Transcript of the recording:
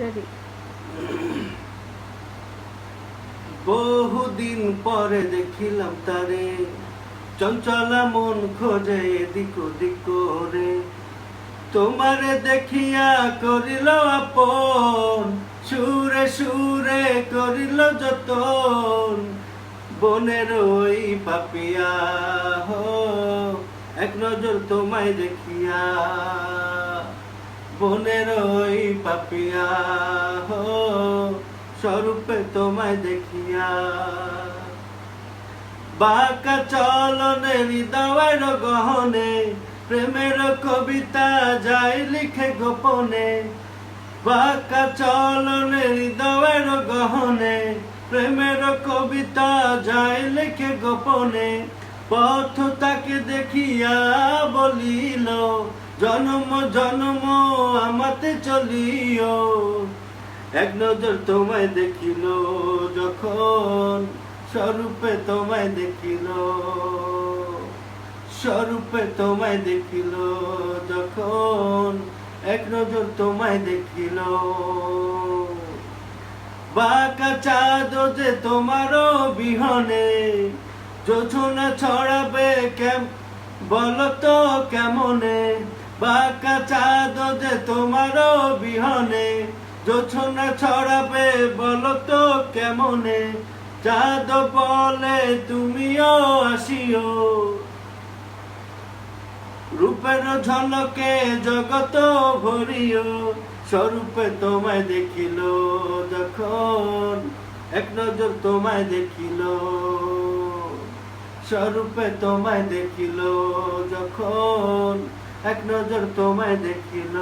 Ready বহুদিন পরে দেখিলাম তারে। চঞ্চলা মন খোঁজে এদিক ওদিক করে। তোমারে দেখিয়া করিল আপন, সুরে সুরে করিল যতন। বনের ওই পাপিয়া হো এক নজর তোমায় দেখিয়া। বনের পাপিয়া হো, স্বরূপে তোমায় দেখিয়া। বাঁকা চলনে হৃদয়ের গহনে প্রেমের কবিতা যাই লিখে গোপনে। বাঁকা চলনে হৃদয়ের গহনে প্রেমের কবিতা যাই লিখে গোপনে। পথ তাকে জন্ম, জনম, আমাতে চলিও। এক নজর তোমায় দেখিল যখন, স্বরূপে তোমায় দেখিল। স্বরূপে তোমায় দেখিল যখন, এক নজর তোমায় দেখিল। বাঁকা চাঁদ যে তোমারও বিহনে যোছনা ছড়াবে কেম, বলতো কেমনে? বাঁকা চাঁদ যে তোমারও বিহনে যোছনা ছড়াবে বলতো কেমনে? চাঁদ বলে তুমিও আসিও। রূপের ঝলকে জগত ভরিও, স্বরূপে তোমায় দেখিল যখন, এক নজর তোমায় দেখিল। স্বরূপে তোমায় দেখিল যখন এক নজর তোমায় দেখিল।